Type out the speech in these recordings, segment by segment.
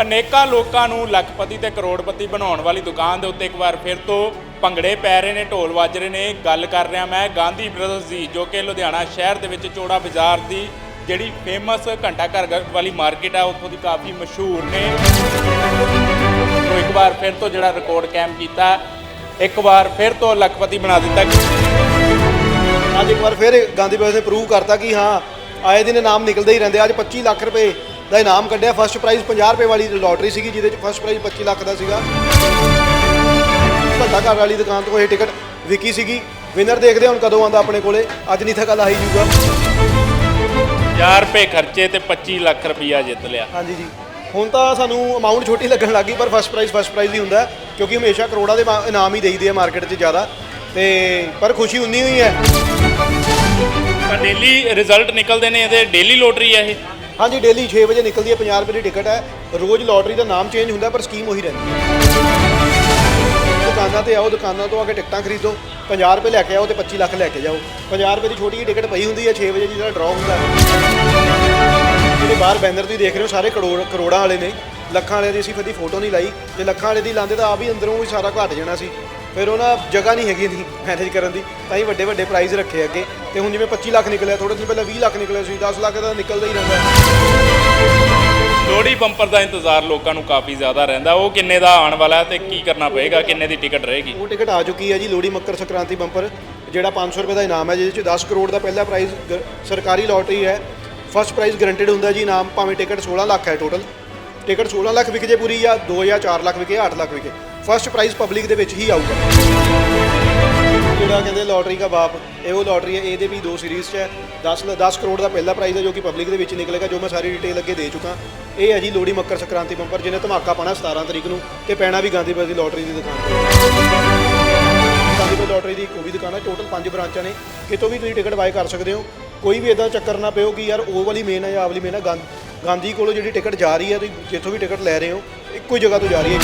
ਅਨੇਕਾਂ ਲੋਕਾਂ ਨੂੰ ਲੱਖਪਤੀ ਤੇ ਕਰੋੜਪਤੀ ਬਣਾਉਣ ਵਾਲੀ ਦੁਕਾਨ ਦੇ ਉੱਤੇ ਇੱਕ ਵਾਰ ਫਿਰ ਤੋਂ ਭੰਗੜੇ ਪੈ ਰਹੇ ਨੇ, ਢੋਲ ਵੱਜ ਰਹੇ ਨੇ। ਗੱਲ ਕਰ ਰਿਹਾ ਮੈਂ ਗਾਂਧੀ ਬ੍ਰਦਰਸ ਦੀ, ਜੋ ਕਿ ਲੁਧਿਆਣਾ ਸ਼ਹਿਰ ਦੇ ਵਿੱਚ ਚੋੜਾ ਬਾਜ਼ਾਰ ਦੀ ਜਿਹੜੀ ਫੇਮਸ ਘੰਟਾ ਘਰ ਵਾਲੀ ਮਾਰਕੀਟ ਆ, ਉੱਥੋਂ ਦੀ ਕਾਫੀ ਮਸ਼ਹੂਰ ਨੇ। ਤੋਂ ਇੱਕ ਵਾਰ ਫਿਰ ਤੋਂ ਜਿਹੜਾ ਰਿਕਾਰਡ ਕਾਇਮ ਕੀਤਾ, ਇੱਕ ਵਾਰ ਫਿਰ ਤੋਂ ਲੱਖਪਤੀ ਬਣਾ ਦਿੱਤਾ। ਅੱਜ ਇੱਕ ਵਾਰ ਫਿਰ ਗਾਂਧੀ ਬ੍ਰਦਰਸ ਨੇ ਪ੍ਰੂਵ ਕਰਤਾ ਕਿ ਹਾਂ, ਆਏ ਦਿਨ ਇਨਾਮ ਨਿਕਲਦੇ ਹੀ ਰਹਿੰਦੇ ਅੱਜ 25 ਲੱਖ ਰੁਪਏ ਦਾ ਇਨਾਮ ਕੱਢਿਆ। ਫਸਟ ਪ੍ਰਾਈਜ਼ 50 ਰੁਪਏ ਵਾਲੀ ਲੋਟਰੀ ਸੀਗੀ ਜਿਹਦੇ ਚ ਫਸਟ ਪ੍ਰਾਈਜ਼ 25 ਲੱਖ ਦਾ ਸੀਗਾ। ਘੰਟਾ ਘਰ ਵਾਲੀ ਦੁਕਾਨ ਤੋਂ ਇਹ ਟਿਕਟ ਵਿਕੀ ਸੀਗੀ। ਵਿਨਰ ਦੇਖਦੇ ਹੁਣ ਕਦੋਂ ਆਉਂਦਾ ਆਪਣੇ ਕੋਲੇ। ਅੱਜ ਨਹੀਂ ਤਾਂ ਕੱਲ ਆਈ ਜੂਗਾ। 1000 ਰੁਪਏ ਖਰਚੇ ਤੇ 25 ਲੱਖ ਰੁਪਈਆ ਜਿੱਤ ਲਿਆ। ਹਾਂਜੀ ਜੀ। ਹੁਣ ਤਾਂ ਸਾਨੂੰ ਅਮਾਉਂਟ ਛੋਟੀ ਲੱਗਣ ਲੱਗੀ ਪਰ ਫਸਟ ਪ੍ਰਾਈਜ਼ ਫਸਟ ਪ੍ਰਾਈਜ਼ ਹੀ ਹੁੰਦਾ ਕਿਉਂਕਿ ਹਮੇਸ਼ਾ ਕਰੋੜਾਂ ਦੇ ਇਨਾਮ ਹੀ ਦੇਈਦੇ ਆ ਮਾਰਕੀਟ 'ਚ ਜ਼ਿਆਦਾ। ਤੇ ਪਰ ਖੁਸ਼ੀ ਉਨੀ ਹੋਈ ਹੈ। ਡੇਲੀ ਰਿਜ਼ਲਟ ਨਿਕਲਦੇ ਨੇ ਇਹਦੇ ਡੇਲੀ ਲੋਟਰੀ ਹੈ ਇਹ। ਹਾਂਜੀ ਡੇਲੀ 6 ਵਜੇ ਨਿਕਲਦੀ ਹੈ 50 ਰੁਪਏ ਦੀ ਟਿਕਟ ਹੈ। ਰੋਜ਼ ਲੋਟਰੀ ਦਾ ਨਾਮ ਚੇਂਜ ਹੁੰਦਾ, ਪਰ ਸਕੀਮ ਉਹੀ ਰਹਿੰਦੀ ਹੈ। ਦੁਕਾਨਾਂ ਤੇ ਆਓ, ਦੁਕਾਨਾਂ ਤੋਂ ਆ ਕੇ ਟਿਕਟਾਂ ਖਰੀਦੋ। 50 ਰੁਪਏ ਲੈ ਕੇ ਆਓ ਤੇ 25 ਲੱਖ ਲੈ ਕੇ ਜਾਓ। 50 ਰੁਪਏ ਦੀ ਛੋਟੀ ਜਿਹੀ ਟਿਕਟ ਪਈ ਹੁੰਦੀ ਹੈ 6 ਵਜੇ ਦੀ ਜਿਹੜਾ ਡਰਾਅ ਹੁੰਦਾ ਹੈ। ਜਿਹੜੇ ਬਾਹਰ ਬੈਨਰ ਤੁਸੀਂ ਦੇਖ ਰਹੇ ਹੋ, ਸਾਰੇ ਕਰੋੜ, ਕਰੋੜਾਂ ਵਾਲੇ ਨੇ। ਲੱਖਾਂ ਵਾਲੇ ਦੀ ਅਸੀਂ ਕਦੀ ਫੋਟੋ ਨਹੀਂ ਲਾਈ। ਜੇ ਲੱਖਾਂ ਵਾਲੇ ਦੀ ਲਾਉਂਦੇ ਤਾਂ ਆ ਵੀ ਅੰਦਰੋਂ ਵੀ ਸਾਰਾ ਘਟ ਜਾਣਾ ਸੀ। ਫਿਰ ਉਹਨਾਂ ਜਗ੍ਹਾ ਨਹੀਂ ਹੈਗੀ ਦੀ ਮੈਨੇਜ ਕਰਨ ਦੀ ਤਾਂ ਹੀ ਵੱਡੇ ਵੱਡੇ ਪ੍ਰਾਈਜ਼ ਰੱਖੇ ਅੱਗੇ। ਤੇ ਹੁਣ ਜਿਵੇਂ 25 ਲੱਖ ਨਿਕਲਿਆ ਥੋੜੇ ਦਿਨ ਪਹਿਲਾਂ 20 ਲੱਖ ਨਿਕਲਿਆ ਸੀ 10 ਲੱਖ ਦਾ ਨਿਕਲਦਾ ਹੀ ਰਹਿੰਦਾ। ਹੈ ਲੋਹੜੀ ਬੰਪਰ ਦਾ ਇੰਤਜ਼ਾਰ ਲੋਕਾਂ ਨੂੰ ਕਾਫੀ ਜ਼ਿਆਦਾ ਰਹਿੰਦਾ। ਉਹ ਕਿੰਨੇ ਦਾ ਆਉਣ ਵਾਲਾ ਹੈ ਤੇ ਕੀ ਕਰਨਾ ਪਏਗਾ ਕਿੰਨੇ ਦੀ ਟਿਕਟ ਰਹੇਗੀ? ਉਹ ਟਿਕਟ ਆ ਚੁੱਕੀ ਹੈ ਜੀ ਲੋਹੜੀ ਮੱਕਰ ਸੰਕ੍ਰਾਂਤੀ ਬੰਪਰ ਜਿਹੜਾ 500 ਰੁਪਏ ਦਾ ਇਨਾਮ ਹੈ ਜਿਹਦੇ ਚ 10 ਕਰੋੜ ਦਾ ਪਹਿਲਾ ਪ੍ਰਾਈਜ਼ ਸਰਕਾਰੀ ਲੋਟਰੀ ਹੈ। ਫਸਟ ਪ੍ਰਾਈਜ਼ ਗਰੰਟਡ ਹੁੰਦਾ ਜੀ ਇਨਾਮ ਭਾਵੇਂ ਟਿਕਟ 16 ਲੱਖ ਹੈ ਟੋਟਲ ਟਿਕਟ 16 ਲੱਖ ਵਿਕ ਜੇ ਪੂਰੀ ਜਾਂ 2 ਜਾਂ 4 ਲੱਖ ਵਿਕੇ 8 ਲੱਖ ਵਿਕੇ। ਫਸਟ ਪ੍ਰਾਈਜ਼ ਪਬਲਿਕ ਦੇ ਵਿੱਚ ਹੀ ਆਊਗਾ। ਜਿਹੜਾ ਕਹਿੰਦੇ ਲੋਟਰੀ ਦਾ ਬਾਪ, ਇਹ ਉਹ ਲੋਟਰੀ ਹੈ, ਇਹਦੇ ਵੀ ਦੋ ਸੀਰੀਜ਼ 'ਚ ਹੈ। 10 ਲ- 10 ਕਰੋੜ ਦਾ ਪਹਿਲਾ ਪ੍ਰਾਈਜ਼ ਹੈ ਜੋ ਕਿ ਪਬਲਿਕ ਦੇ ਵਿੱਚ ਨਿਕਲੇਗਾ, ਜੋ ਮੈਂ ਸਾਰੀ ਡਿਟੇਲ ਅੱਗੇ ਦੇ ਚੁੱਕਾ। ਇਹ ਹੈ ਜੀ ਲੋਹੜੀ ਮੱਕਰ ਸੰਕ੍ਰਾਂਤੀ ਬੰਪਰ ਜਿਹਨੇ ਧਮਾਕਾ ਪਾਣਾ 17 ਤਰੀਕ ਨੂੰ, ਤੇ ਪੈਣਾ ਵੀ ਗਾਂਧੀਪੁਰ ਦੀ ਲੋਟਰੀ ਦੀ ਦੁਕਾਨ ਤੇ। ਗਾਂਧੀਪੁਰ ਲੋਟਰੀ ਦੀ ਕੋਈ ਵੀ ਦੁਕਾਨ ਹੈ ਟੋਟਲ 5 ਬ੍ਰਾਂਚਾਂ ਨੇ। ਕਿਤੋਂ ਵੀ ਤੁਸੀਂ ਟਿਕਟ ਬਾਏ ਕਰ ਸਕਦੇ ਹੋ, ਕੋਈ ਵੀ ਇਦਾਂ ਚੱਕਰ ਨਾ ਪਿਓ ਕਿ ਯਾਰ ਉਹ ਵਾਲੀ ਮੇਨ ਹੈ ਜਾਂ ਆਹ ਵਾਲੀ ਮੇਨ ਹੈ। ਗਾਂ- ਗਾਂਧੀ ਕੋਲੋਂ ਜਿਹੜੀ ਟਿਕਟ ਜਾ ਰਹੀ ਹੈ, ਤੁਸੀਂ ਜਿੱਥੋਂ ਵੀ ਟਿਕਟ ਲੈ ਰਹੇ ਹੋ, ਇੱਕੋ ਹੀ ਜਗ੍ਹਾ ਤੋਂ ਜਾ ਰਹੀ ਹੈ।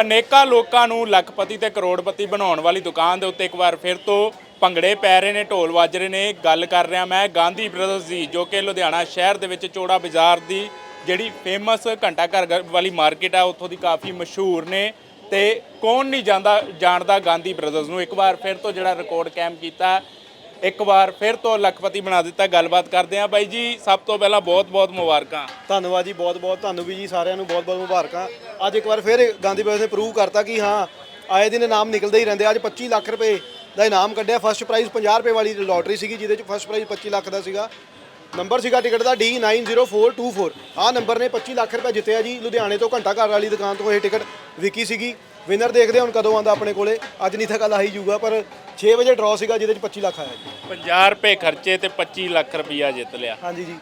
ਅਨੇਕਾਂ ਲੋਕਾਂ ਨੂੰ ਲੱਖਪਤੀ ਤੇ ਕਰੋੜਪਤੀ ਬਣਾਉਣ ਵਾਲੀ ਦੁਕਾਨ ਦੇ ਉੱਤੇ ਇੱਕ ਵਾਰ ਫਿਰ ਤੋਂ ਭੰਗੜੇ ਪੈ ਰਹੇ ਨੇ, ਢੋਲ ਵੱਜ ਰਹੇ ਨੇ। ਗੱਲ ਕਰ ਰਿਹਾ ਮੈਂ ਗਾਂਧੀ ਬ੍ਰਦਰਸ ਦੀ, ਜੋ ਕਿ ਲੁਧਿਆਣਾ ਸ਼ਹਿਰ ਦੇ ਵਿੱਚ ਚੋੜਾ ਬਾਜ਼ਾਰ ਦੀ ਜਿਹੜੀ ਫੇਮਸ ਘੰਟਾ ਘਰ ਗ- ਵਾਲੀ ਮਾਰਕੀਟ ਆ, ਉੱਥੋਂ ਦੀ ਕਾਫੀ ਮਸ਼ਹੂਰ ਨੇ। ਤੇ ਕੌਣ ਨਹੀਂ ਜਾਂਦਾ ਜਾਣਦਾ ਗਾਂਧੀ ਬ੍ਰਦਰਸ ਨੂੰ? ਇੱਕ ਵਾਰ ਫਿਰ ਤੋਂ ਜਿਹੜਾ ਰਿਕਾਰਡ ਕਾਇਮ ਕੀਤਾ ਇੱਕ ਵਾਰ ਫਿਰ ਤੋਂ ਲੱਖਪਤੀ ਬਣਾ ਦਿੱਤਾ, ਗੱਲਬਾਤ ਕਰਦੇ ਆ ਬਾਈ ਜੀ, ਸਭ ਤੋਂ ਪਹਿਲਾਂ ਬਹੁਤ ਬਹੁਤ ਮੁਬਾਰਕਾਂ। ਧੰਨਵਾਦ ਜੀ ਬਹੁਤ ਬਹੁਤ ਤੁਹਾਨੂੰ ਵੀ ਜੀ, ਸਾਰਿਆਂ ਨੂੰ ਬਹੁਤ ਬਹੁਤ ਮੁਬਾਰਕਾਂ। ਅੱਜ ਇੱਕ ਵਾਰ ਫਿਰ ਗਾਂਧੀ ਬ੍ਰਦਰਜ਼ ਨੇ ਪ੍ਰੂਵ ਕਰਤਾ ਕਿ ਹਾਂ, ਆਏ ਦਿਨ ਇਨਾਮ ਨਿਕਲਦੇ ਹੀ ਰਹਿੰਦੇ ਅੱਜ 25 ਲੱਖ ਰੁਪਏ ਦਾ ਇਨਾਮ ਕੱਢਿਆ। ਫਸਟ ਪ੍ਰਾਈਜ਼ 50 ਰੁਪਏ ਵਾਲੀ ਲੋਟਰੀ ਸੀਗੀ, ਜਿਹਦੇ ਚ ਫਸਟ ਪ੍ਰਾਈਜ਼ 25 ਲੱਖ ਦਾ ਸੀਗਾ। ਨੰਬਰ ਸੀਗਾ ਟਿਕਟ ਦਾ D90424 ਆਹ ਨੰਬਰ ਨੇ 25 ਲੱਖ ਰੁਪਏ ਜਿੱਤਿਆ ਜੀ। ਲੁਧਿਆਣੇ ਤੋਂ ਘੰਟਾ ਘਰ ਵਾਲੀ ਦੁਕਾਨ ਤੋਂ ਇਹ ਟਿਕਟ ਵਿਕੀ ਸੀਗੀ। ਵਿਨਰ ਦੇਖਦੇ ਹਾਂ ਹੁਣ ਕਦੋਂ ਆਉਂਦਾ ਆਪਣੇ ਕੋਲੇ। ਅੱਜ ਨਹੀਂ ਤਾਂ ਕੱਲ ਆਈ ਜੂਗਾ ਪਰ 6 ਵਜੇ ਡਰਾਅ ਸੀਗਾ ਜਿਹਦੇ ਚ 25 ਲੱਖ ਆਇਆ ਜੀ। 50 ਰੁਪਏ ਖਰਚੇ ਤੇ 25 ਲੱਖ ਰੁਪਈਆ ਜਿੱਤ ਲਿਆ। ਹਾਂਜੀ ਜੀ।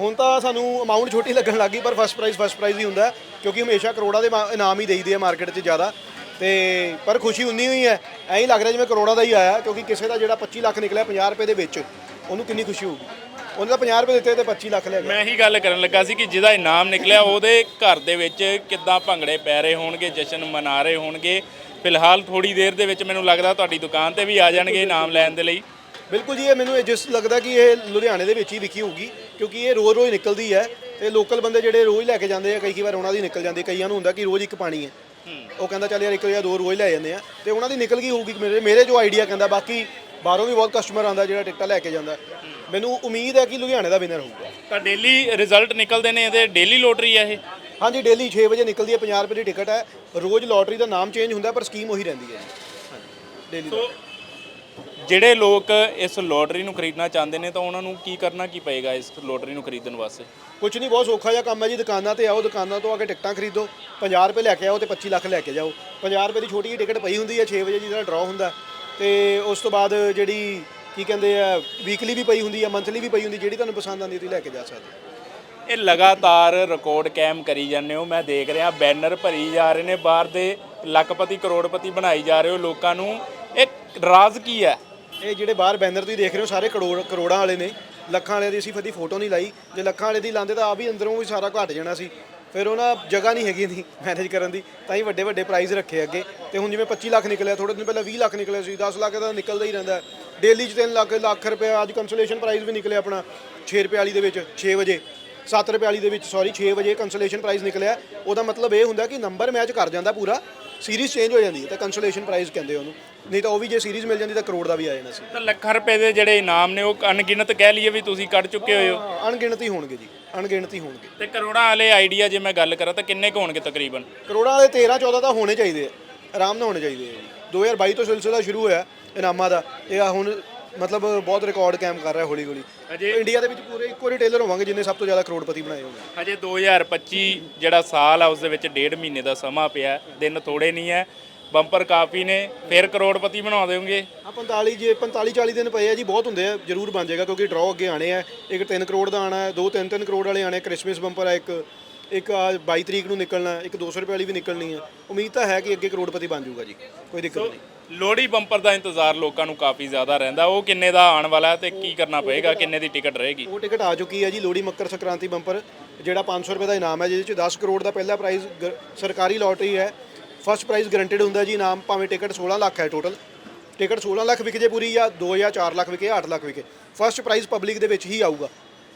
ਹੁਣ ਤਾਂ ਸਾਨੂੰ ਅਮਾਉਂਟ ਛੋਟੀ ਲੱਗਣ ਲੱਗੀ ਪਰ ਫਸਟ ਪ੍ਰਾਈਜ਼ ਫਸਟ ਪ੍ਰਾਈਜ਼ ਹੀ ਹੁੰਦਾ ਹੈ, ਕਿਉਂਕਿ ਹਮੇਸ਼ਾ ਕਰੋੜਾਂ ਦੇ ਮਾ- ਇਨਾਮ ਹੀ ਦੇਈਦੇ ਆ ਮਾਰਕੀਟ 'ਚ ਜ਼ਿਆਦਾ। ਤੇ ਪਰ ਖੁਸ਼ੀ ਉਨੀ ਹੋਈ ਹੈ ਐਂ ਹੀ ਲੱਗ ਰਿਹਾ ਜਿਵੇਂ ਕਰੋੜਾਂ ਦਾ ਹੀ ਆਇਆ ਕਿਉਂਕਿ ਕਿਸੇ ਦਾ ਜਿਹੜਾ 25 ਲੱਖ ਨਿਕਲਿਆ 50 ਰੁਪਏ ਦੇ ਵਿੱਚ ਉਹਨੂੰ ਕਿੰਨੀ ਖੁਸ਼ੀ ਹੋਊਗੀ? ਉਹਨੇ ਤਾਂ 50 ਰੁਪਏ ਦਿੱਤੇ ਤੇ 25 ਲੱਖ ਲੈ ਗਿਆ ਮੈਂ ਇਹੀ ਗੱਲ ਕਰਨ ਲੱਗਾ ਸੀ ਕਿ ਜਿਹਦਾ ਇਨਾਮ ਨਿਕਲਿਆ ਉਹਦੇ ਘਰ ਦੇ ਵਿੱਚ ਕਿੱਦਾਂ ਭੰਗੜੇ ਪੈ ਰਹੇ ਹੋਣਗੇ ਜਸ਼ਨ ਮਨਾ ਰਹੇ ਹੋਣਗੇ। ਫਿਲਹਾਲ ਥੋੜੀ ਦੇਰ ਦੇ ਵਿੱਚ ਮੈਨੂੰ ਲੱਗਦਾ ਤੁਹਾਡੀ ਦੁਕਾਨ ਤੇ ਵੀ ਆ ਜਾਣਗੇ ਇਨਾਮ ਲੈਣ ਦੇ ਲਈ। ਬਿਲਕੁਲ ਜੀ ਇਹ ਮੈਨੂੰ ਇਹ ਜਿਸ ਲੱਗਦਾ ਕਿ ਇਹ ਲੁਧਿਆਣੇ ਦੇ ਵਿੱਚ ਹੀ ਵਿਕੀ ਹੋਊਗੀ ਕਿਉਂਕਿ ਇਹ ਰੋਜ਼ ਰੋਜ਼ ਨਿਕਲਦੀ ਹੈ ਤੇ ਲੋਕਲ ਬੰਦੇ ਜਿਹੜੇ ਰੋਜ਼ ਲੈ ਕੇ ਜਾਂਦੇ ਆ ਕਈ ਕਈ ਵਾਰ ਉਹਨਾਂ ਦੀ ਨਿਕਲ ਜਾਂਦੀ ਕਈਆਂ ਨੂੰ ਹੁੰਦਾ ਕਿ ਰੋਜ਼ ਇੱਕ ਪਾਣੀ ਹੈ। ਉਹ ਕਹਿੰਦਾ ਚੱਲ ਯਾਰ ਇੱਕ ਜਾਂ ਦੋ ਰੋਜ਼ ਲੈ ਜਾਂਦੇ ਆ ਤੇ ਉਹਨਾਂ ਦੀ ਨਿਕਲ ਗਈ ਹੋਊਗੀ ਮੇਰੇ ਮੇਰੇ ਜੋ ਆਈਡੀਆ ਕਹਿੰਦਾ ਬਾਕੀ ਬਾਹਰੋਂ ਵੀ ਬਹੁਤ ਕਸਟਮਰ ਆਉਂਦਾ ਜਿਹੜਾ ਟਿਕਟਾਂ ਲੈ ਕੇ ਜਾਂਦਾ। ਮੈਨੂੰ ਉਮੀਦ ਹੈ ਕਿ ਲੁਧਿਆਣੇ ਦਾ ਵਿਨਰ ਹੋਊਗਾ। ਤਾਂ ਡੇਲੀ ਰਿਜ਼ਲਟ ਨਿਕਲਦੇ ਨੇ ਇਹਦੇ ਡੇਲੀ ਲੋਟਰੀ ਹੈ ਇਹ? ਹਾਂਜੀ ਡੇਲੀ 6 ਵਜੇ ਨਿਕਲਦੀ ਹੈ 50 ਰੁਪਏ ਦੀ ਟਿਕਟ ਹੈ। ਰੋਜ਼ ਲੋਟਰੀ ਦਾ ਨਾਮ ਚੇਂਜ ਹੁੰਦਾ ਪਰ ਸਕੀਮ ਉਹੀ ਰਹਿੰਦੀ ਹੈ ਜੀ। ਡੇਲੀ ਸੋ ਜਿਹੜੇ ਲੋਕ ਇਸ ਲੋਟਰੀ ਨੂੰ ਖਰੀਦਣਾ ਚਾਹੁੰਦੇ ਨੇ ਤਾਂ ਉਹਨਾਂ ਨੂੰ ਕੀ ਕਰਨਾ ਕੀ ਪਏਗਾ ਇਸ ਲੋਟਰੀ ਨੂੰ ਖਰੀਦਣ ਵਾਸਤੇ? ਕੁਝ ਨਹੀਂ ਬਹੁਤ ਸੌਖਾ ਜਿਹਾ ਕੰਮ ਹੈ ਜੀ ਦੁਕਾਨਾਂ ਤੇ ਆਓ ਦੁਕਾਨਾਂ ਤੋਂ ਆ ਕੇ ਟਿਕਟਾਂ ਖਰੀਦੋ। 50 ਰੁਪਏ ਲੈ ਕੇ ਆਓ ਤੇ 25 ਲੱਖ ਲੈ ਕੇ ਜਾਓ। 50 ਰੁਪਏ ਦੀ ਛੋਟੀ ਜਿਹੀ ਟਿਕਟ ਪਈ ਹੁੰਦੀ ਹੈ 6 ਵਜੇ ਜਿਹੜਾ ਡਰਾਅ ਹੁੰਦਾ ਤੇ ਉਸ ਤੋਂ ਬਾਅਦ ਜਿਹੜੀ ਕੀ ਕਹਿੰਦੇ ਆ ਵੀਕਲੀ ਵੀ ਪਈ ਹੁੰਦੀ ਆ ਮੰਥਲੀ ਵੀ ਪਈ ਹੁੰਦੀ ਜਿਹੜੀ ਤੁਹਾਨੂੰ ਪਸੰਦ ਆਉਂਦੀ ਤੁਸੀਂ ਲੈ ਕੇ ਜਾ ਸਕਦੇ ਹੋ। ਇਹ ਲਗਾਤਾਰ ਰਿਕਾਰਡ ਕਾਇਮ ਕਰੀ ਜਾਂਦੇ ਹੋ ਮੈਂ ਦੇਖ ਰਿਹਾ ਬੈਨਰ ਭਰੀ ਜਾ ਰਹੇ ਨੇ ਬਾਹਰ ਦੇ ਲੱਖਪਤੀ ਕਰੋੜਪਤੀ ਬਣਾਈ ਜਾ ਰਹੇ ਹੋ ਲੋਕਾਂ ਨੂੰ। ਇਹ ਰਾਜ਼ ਕੀ ਹੈ? ਇਹ ਜਿਹੜੇ ਬਾਹਰ ਬੈਨਰ ਤੁਸੀਂ ਦੇਖ ਰਹੇ ਹੋ ਸਾਰੇ ਕਰੋੜ ਕਰੋੜਾਂ ਵਾਲੇ ਨੇ। ਲੱਖਾਂ ਵਾਲੇ ਦੀ ਅਸੀਂ ਕਦੀ ਫੋਟੋ ਨਹੀਂ ਲਾਈ। ਜੇ ਲੱਖਾਂ ਵਾਲੇ ਦੀ ਲਾਉਂਦੇ ਤਾਂ ਆ ਵੀ ਅੰਦਰੋਂ ਵੀ ਸਾਰਾ ਘਟ ਜਾਣਾ ਸੀ। ਫਿਰ ਉਹਨਾਂ ਜਗ੍ਹਾ ਨਹੀਂ ਹੈਗੀ ਦੀ ਮੈਨੇਜ ਕਰਨ ਦੀ। ਤਾਂ ਹੀ ਵੱਡੇ ਵੱਡੇ ਪ੍ਰਾਈਜ਼ ਰੱਖੇ ਅੱਗੇ। ਤੇ ਹੁਣ ਜਿਵੇਂ 25 ਲੱਖ ਨਿਕਲਿਆ ਥੋੜੇ ਦਿਨ ਪਹਿਲਾਂ 20 ਲੱਖ ਨਿਕਲਿਆ ਸੀ 10 ਲੱਖ ਦਾ ਨਿਕਲਦਾ ਹੀ ਰਹਿੰਦਾ। ਡੇਲੀ 'ਚ 3 ਲੱਖ ਲੱਖ ਰੁਪਏ ਅੱਜ ਕੰਸੋਲੇਸ਼ਨ ਪ੍ਰਾਈਜ਼ ਵੀ ਨਿਕਲਿਆ ਆਪਣਾ 6 ਰੁਪਏ ਵਾਲੀ ਦੇ ਵਿੱਚ 6 ਵਜੇ 7 ਰੁਪਏ ਵਾਲੀ ਦੇ ਵਿੱਚ ਸੌਰੀ 6 ਵਜੇ ਕੰਸੋਲੇਸ਼ਨ ਪ੍ਰਾਈਜ਼ ਨਿਕਲਿਆ। ਉਹਦਾ ਮਤਲਬ ਇਹ ਹੁੰਦਾ ਕਿ ਨੰਬਰ ਮੈਚ ਕਰ ਜਾਂਦਾ ਪੂਰਾ ਸੀਰੀਜ਼ ਚੇਂਜ ਹੋ ਜਾਂਦੀ ਹੈ ਤਾਂ ਕੰਸੋਲੇਸ਼ਨ ਪ੍ਰਾਈਜ਼ ਕਹਿੰਦੇ ਉਹਨੂੰ। ਨਹੀਂ ਤਾਂ ਉਹ ਵੀ ਜੇ ਸੀਰੀਜ਼ ਮਿਲ ਜਾਂਦੀ ਤਾਂ ਕਰੋੜ ਦਾ ਵੀ ਆ ਜਾਣਾ ਸੀ। ਤਾਂ ਲੱਖਾਂ ਰੁਪਏ ਦੇ ਜਿਹੜੇ ਇਨਾਮ ਨੇ ਉਹ ਅਣਗਿਣਤ ਕਹਿ ਲਈਏ ਵੀ ਤੁਸੀਂ ਕੱਢ ਚੁੱਕੇ ਹੋਏ ਹੋ। ਹਾਂ, ਅਣਗਿਣਤ ਹੀ ਹੋਣਗੇ ਜੀ ਅਣਗਿਣਤ ਹੀ ਹੋਣਗੇ। ਤੇ ਕਰੋੜਾਂ ਵਾਲੇ ਆਈਡੀਆ ਜੇ ਮੈਂ ਗੱਲ ਕਰਾਂ ਤਾਂ ਕਿੰਨੇ ਕੁ ਹੋਣਗੇ ਤਕਰੀਬਨ? ਕਰੋੜਾਂ ਵਾਲੇ 13 14 ਤਾਂ ਹੋਣੇ ਚਾਹੀਦੇ ਆ ਆਰਾਮ ਨਾਲ ਹੋਣੇ ਚਾਹੀਦੇ ਆ। ਜੀ 2022 ਤੋਂ ਸਿਲਸਿਲਾ ਸ਼ੁਰੂ ਹੋਇਆ ਇਨਾਮਾਂ ਦਾ। ਇਹ ਆ ਹੁਣ ਮਤਲਬ ਬਹੁਤ ਰਿਕਾਰਡ ਕਾਇਮ ਕਰ ਰਿਹਾ ਹੌਲੀ ਹੌਲੀ ਅਜੇ ਇੰਡੀਆ ਦੇ ਵਿੱਚ ਪੂਰੇ ਇੱਕੋ ਰਿਟੇਲਰ ਹੋਵਾਂਗੇ ਜਿੰਨੇ ਸਭ ਤੋਂ ਜ਼ਿਆਦਾ ਕਰੋੜਪਤੀ ਬਣਾਏ ਹੋਣਗੇ। ਹਜੇ 2025 ਜਿਹੜਾ ਸਾਲ ਆ ਉਸ ਦੇ ਵਿੱਚ ਡੇਢ ਮਹੀਨੇ ਦਾ ਸਮਾਂ ਪਿਆ ਦਿਨ ਥੋੜੇ ਨਹੀਂ ਹੈ। ਬੰਪਰ ਕਾਫੀ ਨੇ। ਫਿਰ ਕਰੋੜਪਤੀ ਬਣਾ ਦੇਵੋਗੇ। ਆ 45 ਜੇ 45 40 ਦਿਨ ਪਏ ਆ ਜੀ ਬਹੁਤ ਹੁੰਦੇ ਆ। ਜ਼ਰੂਰ ਬਣ ਜਾਏਗਾ ਕਿਉਂਕਿ ਡਰਾਅ ਅੱਗੇ ਆਣੇ ਆ। ਇੱਕ 3 ਕਰੋੜ ਦਾ ਆਣਾ ਹੈ ਦੋ 3 3 ਕਰੋੜ ਵਾਲੇ ਆਣੇ ਕ੍ਰਿਸਮਸ ਬੰਪਰ ਆ ਇੱਕ। ਇੱਕ ਆ 22 ਤਰੀਕ ਨੂੰ ਨਿਕਲਣਾ ਇੱਕ 200 ਰੁਪਏ ਵਾਲੀ ਵੀ ਨਿਕਲਣੀ ਆ। ਉਮੀਦ ਤਾਂ ਹੈ ਕਿ ਅੱਗੇ ਕਰੋੜਪਤੀ ਬਣ ਜਾਊਗਾ ਜੀ। ਕੋਈ ਦਿੱਕਤ ਨਹੀਂ। ਲੋਹੜੀ ਬੰਪਰ ਦਾ ਇੰਤਜ਼ਾਰ ਲੋਕਾਂ ਨੂੰ ਕਾਫੀ ਜ਼ਿਆਦਾ ਰਹਿੰਦਾ। ਉਹ ਕਿੰਨੇ ਦਾ ਆਉਣ ਵਾਲਾ ਹੈ ਤੇ ਕੀ ਕਰਨਾ ਪਏਗਾ ਕਿੰਨੇ ਦੀ ਟਿਕਟ ਰਹੇਗੀ? ਉਹ ਟਿਕਟ ਆ ਚੁੱਕੀ ਹੈ ਜੀ ਲੋਹੜੀ ਮੱਕਰ ਸੰਕ੍ਰਾਂਤੀ ਬੰਪਰ ਜਿਹੜਾ 500 ਰੁਪਏ ਦਾ ਇਨਾਮ ਹੈ ਜਿਹਦੇ ਚ 10 ਕਰੋੜ ਦਾ ਪਹਿਲਾ ਪ੍ਰਾਈਜ਼ ਗ- ਸਰਕਾਰੀ ਲੋਟਰੀ ਹੈ। ਫਸਟ ਪ੍ਰਾਈਜ਼ ਗਰੰਟਡ ਹੁੰਦਾ ਜੀ ਇਨਾਮ ਭਾਵੇਂ ਟਿਕਟ 16 ਲੱਖ ਹੈ ਟੋਟਲ ਟਿਕਟ 16 ਲੱਖ ਵਿਕ ਜੇ ਪੂਰੀ ਜਾਂ 2 ਜਾਂ 4 ਲੱਖ ਵਿਕੇ 8 ਲੱਖ ਵਿਕੇ। ਫਸਟ ਪ੍ਰਾਈਜ਼ ਪਬਲਿਕ ਦੇ ਵਿੱਚ ਹੀ ਆਊਗਾ।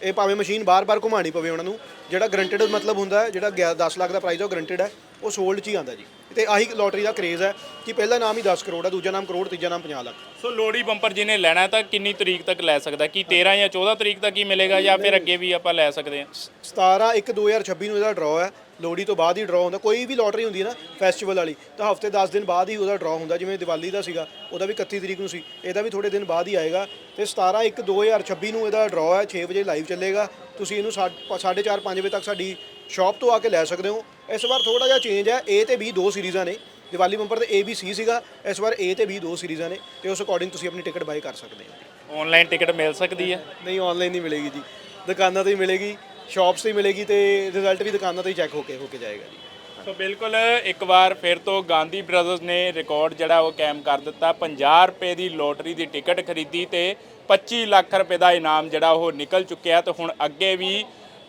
ਇਹ ਭਾਵੇਂ ਮਸ਼ੀਨ ਬਾਰ-ਬਾਰ ਘੁਮਾਣੀ ਪਵੇ ਉਹਨਾਂ ਨੂੰ ਜਿਹੜਾ ਗਰੰਟਡ ਮਤਲਬ ਹੁੰਦਾ ਹੈ ਜਿਹੜਾ ਗਿਆ- 10 ਲੱਖ ਦਾ ਪ੍ਰਾਈਜ਼ ਹੈ ਉਹ ਗਰੰਟਡ ਹੈ। ਉਹ ਸੋਲਡ 'ਚ ਹੀ ਆਉਂਦਾ ਜੀ। ਤੇ ਆਹੀ ਲੋਟਰੀ ਦਾ ਕ੍ਰੇਜ਼ ਹੈ ਕਿ ਪਹਿਲਾ ਨਾਮ ਹੀ 10 ਕਰੋੜ ਹੈ ਦੂਜਾ ਨਾਮ ਕਰੋੜ ਤੀਜਾ ਨਾਮ 50 ਲੱਖ। ਸੋ ਲੋਹੜੀ ਬੰਪਰ ਜਿਹਨੇ ਲੈਣਾ ਹੈ ਤਾਂ ਕਿੰਨੀ ਤਰੀਕ ਤੱਕ ਲੈ ਸਕਦਾ? ਕੀ 13 ਜਾਂ 14 ਤਰੀਕ ਤੱਕ ਹੀ ਮਿਲੇਗਾ ਜਾਂ ਫਿਰ ਅੱਗੇ ਵੀ ਆਪਾਂ ਲੈ ਸਕਦੇ ਹਾਂ? 17 1 2026 ਨੂੰ ਇਹਦਾ ਡਰਾਅ ਹੈ। ਲੋਹੜੀ ਤੋਂ ਬਾਅਦ ਹੀ ਡਰਾਅ ਹੁੰਦਾ। ਕੋਈ ਵੀ ਲੋਟਰੀ ਹੁੰਦੀ ਹੈ ਨਾ ਫੈਸਟੀਵਲ ਵਾਲੀ ਤਾਂ ਹਫ਼ਤੇ 10 ਦਿਨ ਬਾਅਦ ਹੀ ਉਹਦਾ ਡਰਾਅ ਹੁੰਦਾ। ਜਿਵੇਂ ਦੀਵਾਲੀ ਦਾ ਸੀਗਾ ਉਹਦਾ ਵੀ 31 ਤਰੀਕ ਨੂੰ ਸੀ। ਇਹਦਾ ਵੀ ਥੋੜੇ ਦਿਨ ਬਾਅਦ ਹੀ ਆਏਗਾ। ਤੇ 17 1 2026 ਨੂੰ ਇਹਦਾ ਡਰਾਅ ਹੈ। 6 ਵਜੇ ਲਾਈਵ ਚੱਲੇਗਾ। ਤੁਸੀਂ ਇਹਨੂੰ 4:30 5 ਵਜੇ ਤੱਕ ਸਾਡੀ ਸ਼ਾਪ ਤੋਂ ਆ ਕੇ ਲੈ ਸਕਦੇ ਹੋ। ਇਸ ਵਾਰ ਥੋੜਾ ਜਿਹਾ ਚੇਂਜ ਹੈ A ਤੇ B ਦੋ ਸੀਰੀਜ਼ਾਂ ਨੇ। ਦੀਵਾਲੀ ਬੰਪਰ ਤੇ A B C ਸੀਗਾ ਇਸ ਵਾਰ A ਤੇ B ਦੋ ਸੀਰੀਜ਼ਾਂ ਨੇ ਤੇ ਉਸ ਅਕੋਰਡਿੰਗ ਤੁਸੀਂ ਆਪਣੀ ਟਿਕਟ ਬਾਈ ਕਰ ਸਕਦੇ ਹੋ। ਆਨਲਾਈਨ ਟਿਕਟ ਮਿਲ ਸਕਦੀ ਹੈ? ਨਹੀਂ ਆਨਲਾਈਨ ਨਹੀਂ ਮਿਲੇਗੀ ਜੀ। ਦੁਕਾਨਾਂ ਤੋਂ ਹੀ ਮਿਲੇਗੀ ਸ਼ਾਪਸ ਤੋਂ ਹੀ ਮਿਲੇਗੀ ਤੇ ਰਿਜ਼ਲਟ ਵੀ ਦੁਕਾਨਾਂ ਤੋਂ ਹੀ ਚੈੱਕ ਹੋ ਕੇ ਹੋ ਕੇ ਜਾਏਗਾ ਜੀ। ਸੋ ਬਿਲਕੁਲ ਇੱਕ ਵਾਰ ਫਿਰ ਤੋਂ ਗਾਂਧੀ ਬ੍ਰਦਰਜ਼ ਨੇ ਰਿਕਾਰਡ ਜਿਹੜਾ ਉਹ ਕਾਇਮ ਕਰ ਦਿੱਤਾ। 50 ਰੁਪਏ ਦੀ ਲੋਟਰੀ ਦੀ ਟਿਕਟ ਖਰੀਦੀ ਤੇ 25 ਲੱਖ ਰੁਪਏ ਦਾ ਇਨਾਮ ਜਿਹੜਾ ਉਹ ਨਿਕਲ ਚੁੱਕਿਆ ਤੇ ਹੁਣ ਅੱਗੇ ਵੀ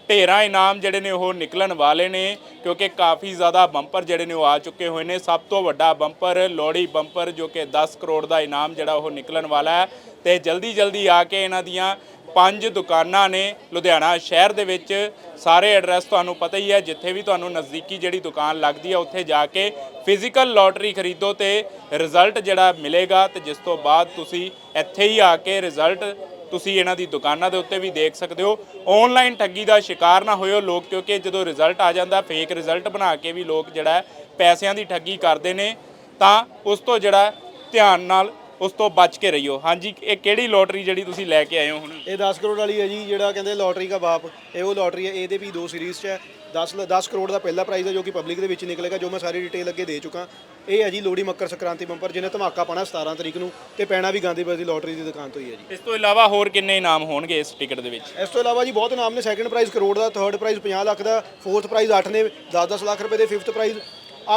ਢੇਰਾਂ ਇਨਾਮ ਜਿਹੜੇ ਨੇ ਉਹ ਨਿਕਲਣ ਵਾਲੇ ਨੇ, ਕਿਉਂਕਿ ਕਾਫੀ ਜ਼ਿਆਦਾ ਬੰਪਰ ਜਿਹੜੇ ਨੇ ਉਹ ਆ ਚੁੱਕੇ ਹੋਏ ਨੇ। ਸਭ ਤੋਂ ਵੱਡਾ ਬੰਪਰ, ਲੋਹੜੀ ਬੰਪਰ, ਜੋ ਕਿ 10 ਕਰੋੜ ਦਾ ਇਨਾਮ ਜਿਹੜਾ ਉਹ ਨਿਕਲਣ ਵਾਲਾ ਹੈ। ਤੇ ਜਲਦੀ ਜਲਦੀ ਆ ਕੇ ਇਹਨਾਂ ਦੀਆਂ ਪੰਜ ਦੁਕਾਨਾਂ ਨੇ ਲੁਧਿਆਣਾ ਸ਼ਹਿਰ ਦੇ ਵਿੱਚ। ਸਾਰੇ ਐਡਰੈਸ ਤੁਹਾਨੂੰ ਪਤਾ ਹੀ ਹੈ, ਜਿੱਥੇ ਵੀ ਤੁਹਾਨੂੰ ਨਜ਼ਦੀਕੀ ਜਿਹੜੀ ਦੁਕਾਨ ਲੱਗਦੀ ਹੈ, ਉੱਥੇ ਜਾ ਕੇ ਫਿਜ਼ੀਕਲ ਲੋਟਰੀ ਖਰੀਦੋ ਤੇ ਰਿਜ਼ਲਟ ਜਿਹੜਾ ਮਿਲੇਗਾ। ਤੇ ਜਿਸ ਤੋਂ ਬਾਅਦ ਤੁਸੀਂ ਇੱਥੇ ਹੀ ਆ ਕੇ ਰਿਜ਼ਲਟ ਤੁਸੀਂ ਇਹਨਾਂ ਦੀ ਦੁਕਾਨਾਂ ਦੇ ਉੱਤੇ ਵੀ ਦੇਖ ਸਕਦੇ ਹੋ। ਆਨਲਾਈਨ ਠੱਗੀ ਦਾ ਸ਼ਿਕਾਰ ਨਾ ਹੋਇਓ ਲੋਕ, ਕਿਉਂਕਿ ਜਦੋਂ ਰਿਜ਼ਲਟ ਆ ਜਾਂਦਾ ਫੇਕ ਰਿਜ਼ਲਟ ਬਣਾ ਕੇ ਵੀ ਲੋਕ ਜਿਹੜਾ ਪੈਸਿਆਂ ਦੀ ਠੱਗੀ ਕਰਦੇ ਨੇ, ਤਾਂ ਉਸ ਤੋਂ ਜਿਹੜਾ ਧਿਆਨ ਨਾਲ ਉਸ ਤੋਂ ਬਚ ਕੇ ਰਹੀਓ। ਹਾਂਜੀ, ਇਹ ਕਿਹੜੀ ਲੋਟਰੀ ਜਿਹੜੀ ਤੁਸੀਂ ਲੈ ਕੇ ਆਏ ਹੋ ਹੁਣ? ਇਹ 10 ਕਰੋੜ ਵਾਲੀ ਹੈ ਜੀ, ਜਿਹੜਾ ਕਹਿੰਦੇ ਲੋਟਰੀ ਦਾ ਬਾਪ, ਇਹ ਉਹ ਲੋਟਰੀ ਹੈ, ਇਹਦੇ ਵੀ ਦੋ ਸੀਰੀਜ਼ 'ਚ ਹੈ। 10 ਲ- 10 ਕਰੋੜ ਦਾ ਪਹਿਲਾ ਪ੍ਰਾਈਜ਼ ਹੈ ਜੋ ਕਿ ਪਬਲਿਕ ਦੇ ਵਿੱਚ ਨਿਕਲੇਗਾ ਜੋ ਮੈਂ ਸਾਰੀ ਡਿਟੇਲ ਅੱਗੇ ਦੇ ਚੁੱਕਾ। ਇਹ ਹੈ ਜੀ ਲੋਹੜੀ ਮੱਕਰ ਸੰਕ੍ਰਾਂਤੀ ਬੰਪਰ ਜਿਹਨੇ ਧਮਾਕਾ ਪਾਣਾ 17 ਤਰੀਕ ਨੂੰ ਤੇ ਪੈਣਾ ਵੀ ਗਾਂਧੀ ਬਸ ਦੀ ਲੋਟਰੀ ਦੀ ਦੁਕਾਨ ਤੋਂ ਹੀ ਹੈ ਜੀ। ਇਸ ਤੋਂ ਇਲਾਵਾ ਹੋਰ ਕਿੰਨੇ ਇਨਾਮ ਹੋਣਗੇ ਇਸ ਟਿਕਟ ਦੇ ਵਿੱਚ? ਇਸ ਤੋਂ ਇਲਾਵਾ ਜੀ ਬਹੁਤ ਇਨਾਮ ਨੇ ਸੈਕੰਡ ਪ੍ਰਾਈਜ਼ ਕਰੋੜ ਦਾ ਥਰਡ ਪ੍ਰਾਈਜ਼ 50 ਲੱਖ ਦਾ ਫੋਰਥ ਪ੍ਰਾਈਜ਼ 8 ਨੇ 10-10 ਲੱਖ ਰੁਪਏ ਦੇ ਫਿਫਥ ਪ੍ਰਾਈਜ਼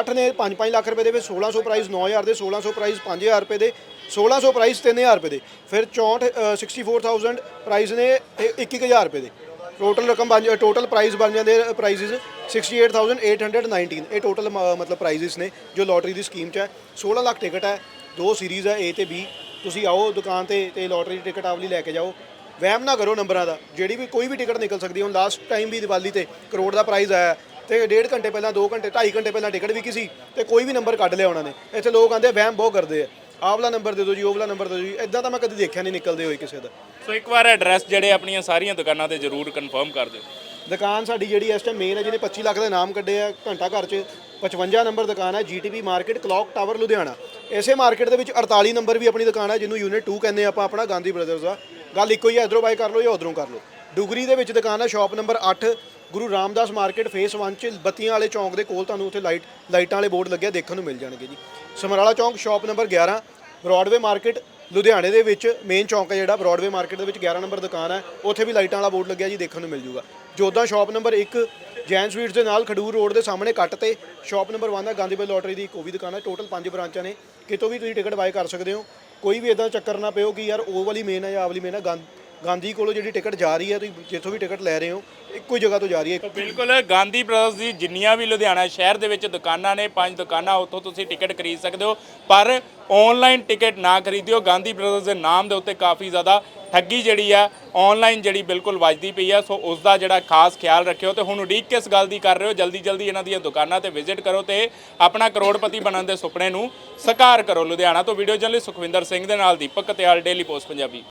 8 ਨੇ 5-5 ਲੱਖ ਰੁਪਏ ਦੇ ਵਿੱਚ 1600 ਪ੍ਰਾਈਜ਼ 9000 ਦੇ 1600 ਪ੍ਰਾਈਜ਼ 5000 ਰੁਪਏ ਦੇ 1600 ਪ੍ਰਾਈਜ਼ 3000 ਰੁਪਏ ਦੇ। ਫਿਰ 64 ਅ, 64000 ਪ੍ਰਾਈਜ਼ ਨੇ ਇਹ 21000 ਰੁਪਏ ਦੇ। ਟੋਟਲ ਰਕਮ ਬਣ ਟੋਟਲ ਪ੍ਰਾਈਜ਼ ਬਣ ਜਾਂਦੇ ਪ੍ਰਾਈਜ਼ਸ 68819 ਇਹ ਟੋਟਲ ਮਤਲਬ ਪ੍ਰਾਈਜ਼ਸ ਨੇ, ਜੋ ਲੋਟਰੀ ਦੀ ਸਕੀਮ 'ਚ ਹੈ। 16 ਲੱਖ ਟਿਕਟ ਹੈ, ਦੋ ਸੀਰੀਜ਼ ਹੈ, A ਤੇ B ਤੁਸੀਂ ਆਓ ਦੁਕਾਨ ਤੇ ਤੇ ਲੋਟਰੀ ਦੀ ਟਿਕਟ ਆਪਲੀ ਲੈ ਕੇ ਜਾਓ। ਵਹਿਮ ਨਾ ਕਰੋ ਨੰਬਰਾਂ ਦਾ। ਜਿਹੜੀ ਵੀ, ਕੋਈ ਵੀ ਟਿਕਟ ਨਿਕਲ ਸਕਦੀ ਹੈ। ਹੁਣ ਲਾਸਟ ਟਾਈਮ ਵੀ ਦੀਵਾਲੀ ਤੇ ਕਰੋੜ ਦਾ ਪ੍ਰਾਈਜ਼ ਆਇਆ, ਤੇ ਡੇਢ ਘੰਟੇ ਪਹਿਲਾਂ 2 ਘੰਟੇ 2.5 ਘੰਟੇ ਪਹਿਲਾਂ ਟਿਕਟ ਵਿਕੀ ਸੀ, ਤੇ ਕੋਈ ਵੀ ਨੰਬਰ ਕੱਢ ਲਿਆ ਉਹਨਾਂ ਨੇ। ਇੱਥੇ ਲੋਕ ਆਂਦੇ ਵਹਿਮ ਬਹੁਤ ਕਰਦੇ ਆ। ਆਹ ਵਾਲਾ ਨੰਬਰ ਦੇ ਦਿਓ ਜੀ ਉਹ ਵਾਲਾ ਨੰਬਰ ਦੇ ਦਿਓ ਜੀ। ਇਦਾਂ ਤਾਂ ਮੈਂ ਕਦੀ ਦੇਖਿਆ ਨਹੀਂ ਨਿਕਲਦੇ ਹੋਏ ਕਿਸੇ ਦਾ। ਸੋ ਇੱਕ ਵਾਰ ਐਡਰੈਸ ਜਿਹੜੇ ਆਪਣੀਆਂ ਸਾਰੀਆਂ ਦੁਕਾਨਾਂ ਤੇ ਜ਼ਰੂਰ ਕਨਫਰਮ ਕਰ ਦਿਓ। ਦੁਕਾਨ ਸਾਡੀ ਜਿਹੜੀ ਇਸ ਟਾਈਮ ਮੇਨ ਹੈ ਜਿਹਨੇ 25 ਲੱਖ ਦਾ ਨਾਮ ਕੱਢੇ ਆ ਘੰਟਾ ਘਰ 'ਚ 55 ਨੰਬਰ ਦੁਕਾਨ ਹੈ GTP market clock tower Ludhiana. ਇਸੇ ਮਾਰਕੀਟ ਦੇ ਵਿੱਚ 48 ਨੰਬਰ ਵੀ ਆਪਣੀ ਦੁਕਾਨ ਹੈ ਜਿਹਨੂੰ ਯੂਨਿਟ 2 ਕਹਿੰਦੇ ਆਪਾਂ ਆਪਣਾ ਗਾਂਧੀ ਬ੍ਰਦਰਜ਼ ਦਾ। ਗੱਲ ਇੱਕੋ ਹੀ ਹੈ ਇਧਰੋਂ ਬਾਈ ਕਰ ਲਓ ਜਾਂ ਉਧਰੋਂ ਕਰ ਲਓ। ਡੁਗਰੀ ਦੇ ਵਿੱਚ ਦੁਕਾਨ ਹੈ shop number 8 Guru Ramdas market phase 1 ਚ ਬੱਤੀਆਂ ਵਾਲੇ ਚੌਂਕ ਦੇ ਕੋਲ ਤੁਹਾਨੂੰ ਉੱਥੇ ਲਾਈਟ, ਲਾਈਟਾਂ ਵਾਲੇ ਬੋਰਡ ਲੱਗਿਆ ਦੇਖਣ ਨੂੰ ਮਿਲ ਜਾਣਗੇ ਜੀ। ਸਮਰਾਲਾ ਚੌਂਕ, ਸ਼ਾਪ ਨੰਬਰ 11 ਬ੍ਰੌਡਵੇ ਮਾਰਕੀਟ, ਲੁਧਿਆਣੇ ਦੇ ਵਿੱਚ ਮੇਨ ਚੌਂਕ ਹੈ ਜਿਹੜਾ, ਬ੍ਰੌਡਵੇ ਮਾਰਕੀਟ ਦੇ ਵਿੱਚ 11 ਨੰਬਰ ਦੁਕਾਨ ਹੈ ਉੱਥੇ ਵੀ ਲਾਈਟਾਂ ਵਾਲਾ ਬੋਰਡ ਲੱਗਿਆ ਜੀ, ਦੇਖਣ ਨੂੰ ਮਿਲ ਜੂਗਾ। Jodha shop number 1 Jain sweets ਦੇ ਨਾਲ ਖਡੂਰ ਰੋਡ ਦੇ ਸਾਹਮਣੇ ਕੱਟ ਤੇ, ਸ਼ਾਪ ਨੰਬਰ 1 ਹੈ ਗਾਂਧੀਬਲ ਲੋਟਰੀ ਦੀ ਇੱਕ ਉਹ ਵੀ ਦੁਕਾਨ ਹੈ ਟੋਟਲ 5 ਬ੍ਰਾਂਚਾਂ ਨੇ। ਕਿਤੋਂ ਵੀ ਤੁਸੀਂ ਟਿਕਟ ਬਾਏ ਕਰ ਸਕਦੇ ਹੋ, ਕੋਈ ਵੀ ਇਦਾਂ ਚੱਕਰ ਨਾ ਪਿਓ ਕਿ ਯਾਰ ਉਹ ਵਾਲੀ ਮੇਨ ਹੈ ਜਾਂ ਆਹ ਵਾਲੀ ਮੇਨ ਹੈ ਗਾਂ ਗਾਂਧੀ ਕੋਲੋਂ ਜਿਹੜੀ ਟਿਕਟ ਜਾ ਰਹੀ ਹੈ, ਤੁਸੀਂ ਜਿੱਥੋਂ ਵੀ ਟਿਕਟ ਲੈ ਰਹੇ ਹੋ, ਇੱਕੋ ਹੀ ਜਗ੍ਹਾ ਤੋਂ ਜਾ ਰਹੀ ਹੈ। ਬਿਲਕੁਲ, ਗਾਂਧੀ ਬ੍ਰਦਰਸ ਦੀ ਜਿੰਨੀਆਂ ਵੀ ਲੁਧਿਆਣਾ ਸ਼ਹਿਰ ਦੇ ਵਿੱਚ ਦੁਕਾਨਾਂ ਨੇ, ਪੰਜ ਦੁਕਾਨਾਂ, ਉੱਥੋਂ ਤੁਸੀਂ ਟਿਕਟ ਖਰੀਦ ਸਕਦੇ ਹੋ, ਪਰ ਆਨਲਾਈਨ ਟਿਕਟ ਨਾ ਖਰੀਦਿਓ, ਗਾਂਧੀ ਬ੍ਰਦਰਸ ਦੇ ਨਾਮ ਦੇ ਉੱਤੇ ਕਾਫੀ ਜ਼ਿਆਦਾ ਠੱਗੀ ਜਿਹੜੀ ਆ ਆਨਲਾਈਨ ਜਿਹੜੀ ਬਿਲਕੁਲ ਵੱਜਦੀ ਪਈ ਆ, ਸੋ ਉਸ ਦਾ ਜਿਹੜਾ ਖਾਸ ਖਿਆਲ ਰੱਖਿਓ ਤੇ ਹੁਣ ਉਡੀਕ ਕਿਸ ਗੱਲ ਦੀ ਕਰ ਰਹੇ ਹੋ? ਜਲਦੀ ਜਲਦੀ ਇਹਨਾਂ ਦੀਆਂ ਦੁਕਾਨਾਂ ਤੇ ਵਿਜ਼ਿਟ ਕਰੋ ਤੇ ਆਪਣਾ ਕਰੋੜਪਤੀ ਬਣਨ ਦੇ ਸੁਪਨੇ ਨੂੰ ਸਾਕਾਰ ਕਰੋ ਲੁਧਿਆਣਾ ਤੋਂ। ਵੀਡੀਓ ਜਰਨਲਿਸਟ ਸੁਖਵਿੰਦਰ ਸਿੰਘ ਦੇ ਨਾਲ ਦੀਪਕ ਕਤਿਆਲ ਡੇਲੀ ਪੋਸਟ ਪੰਜਾਬੀ।